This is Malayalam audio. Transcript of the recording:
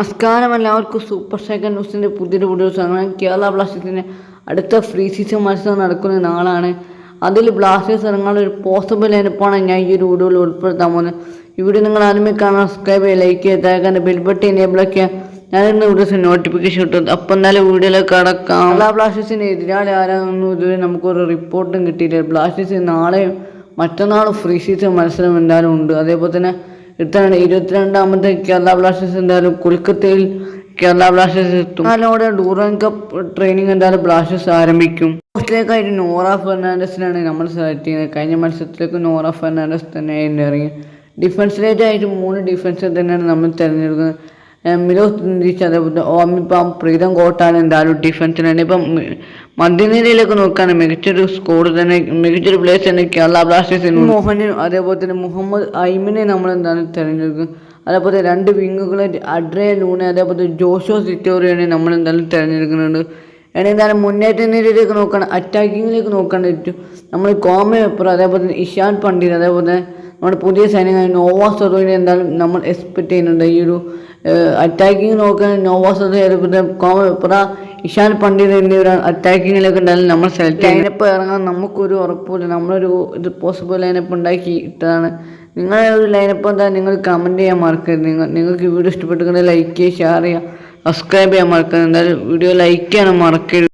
നമസ്കാരം എല്ലാവർക്കും സൂപ്പർ സെക്കൻഡ് ന്യൂസിന്റെ പുതിയൊരു വീഡിയോസ് അങ്ങനെ കേരള ബ്ലാസ്റ്റേഴ്സിന്റെ അടുത്ത ഫ്രീ സീസൺ മത്സരം നടക്കുന്ന നാളാണ്. അതിൽ ബ്ലാസ്റ്റേഴ്സ് ഇറങ്ങാനുള്ള ഒരു പോസിബിൾ എനിപ്പാണ് ഞാൻ ഈ ഒരു വീഡിയോയിൽ ഉൾപ്പെടുത്താൻ പോകുന്നത്. ഈ വീഡിയോ നിങ്ങൾ ആദ്യമേ കാണാൻ സബ്സ്ക്രൈബ് ചെയ്യുക ലൈക്ക് ചെയ്യുക താഴെ ബെൽബട്ടി ഞാൻ ഇന്ന് വീഡിയോസ് നോട്ടിഫിക്കേഷൻ കിട്ടും അപ്പം എന്നാലും വീഡിയോയിലേക്ക് കടക്കാം. കേരള ബ്ലാസ്റ്റേഴ്സിന്റെ എതിരാളി ആരാണെന്നും ഇതുവരെ നമുക്കൊരു റിപ്പോർട്ടും കിട്ടിയില്ല ബ്ലാസ്റ്റേഴ്സ് നാളെയും മറ്റന്നാളും ഫ്രീ സീസൺ മത്സരം എന്തായാലും ഉണ്ട്. അതേപോലെ തന്നെ ഇത്തവണ ഇരുപത്തിരണ്ടാമത്തെ കേരള ബ്ലാസ്റ്റേഴ്സ് എന്തായാലും കൊൽക്കത്തയിൽ കേരള ബ്ലാസ്റ്റേഴ്സ് എത്തും. നാലോടെ ഡൂറൻ കപ്പ് ട്രെയിനിങ് എന്തായാലും ബ്ലാസ്റ്റേഴ്സ് ആരംഭിക്കും. പോസ്റ്റിലേക്കായിട്ട് നോറ ഫെർണാണ്ടസിനാണ് നമ്മൾ സെലക്ട് ചെയ്യുന്നത്. കഴിഞ്ഞ മത്സരത്തിലേക്ക് നോറ ഫെർണാണ്ടസ് തന്നെയായിരുന്നു ഇറങ്ങി ഡിഫൻസിലേറ്റായിട്ട് മൂന്ന് ഡിഫൻസ് തന്നെയാണ് നമ്മൾ തിരഞ്ഞെടുക്കുന്നത്. മിലോസ് ദിന്തീഷ് അതേപോലെ ഓമിപ്പം പ്രീതം കോട്ടാണ് എന്തായാലും ഡിഫൻസിലാണ് ഇപ്പം മധ്യനിരയിലേക്ക് നോക്കുകയാണെങ്കിൽ മികച്ചൊരു സ്കോർ തന്നെ മികച്ചൊരു പ്ലേസ് തന്നെ കേരള ബ്ലാസ്റ്റേഴ്സിന് മോഹനും അതേപോലെ തന്നെ മുഹമ്മദ് ഐമിനെ നമ്മൾ എന്താണ് തിരഞ്ഞെടുക്കും അതേപോലെ രണ്ട് വിങ്ങുകളെ അഡ്രേ ലൂണെ അതേപോലെ ജോഷോ സിറ്റോറിയനെ നമ്മൾ എന്തായാലും തിരഞ്ഞെടുക്കുന്നുണ്ട്. എന്തായാലും മുന്നേറ്റ നിരയിലേക്ക് നോക്കണം അറ്റാക്കിങ്ങിലേക്ക് നോക്കേണ്ടി നമ്മൾ കോമ അതേപോലെ ഇഷാൻ പണ്ഡിറ്റ് അതേപോലെ നമ്മുടെ പുതിയ സൈന്യങ്ങൾ നോവാ സൊറോയിനെ എന്തായാലും നമ്മൾ എക്സ്പെക്ട് ചെയ്യുന്നുണ്ട്. ഈ ഒരു അറ്റാക്കിങ് നോക്കാൻ നോവാ സൊറോ അതേപോലെ കോമ വെപ്പറ ഇഷാൻ പണ്ഡിത് എന്നിവരാണ് അറ്റാക്കിങ്ങിലൊക്കെ ഉണ്ടായാലും നമ്മൾ സെലക്ട് ലൈനപ്പ് ഇറങ്ങാൻ നമുക്കൊരു ഉറപ്പില്ല നമ്മളൊരു ഇത് പോസിബിൾ ലൈനപ്പ് ഉണ്ടാക്കി ഇട്ടതാണ്. നിങ്ങളുടെ ഒരു ലൈനപ്പ് എന്താ നിങ്ങൾ കമന്റ് ചെയ്യാൻ മറക്കരുത്. നിങ്ങൾ നിങ്ങൾക്ക് വീഡിയോ ഇഷ്ടപ്പെട്ടുകൊണ്ട് ലൈക്ക് ചെയ്യുക ഷെയർ ചെയ്യുക സബ്സ്ക്രൈബ് ചെയ്യാൻ മറക്കരുത്. എന്തായാലും വീഡിയോ ലൈക്ക് ചെയ്യാൻ മറക്കരുത്.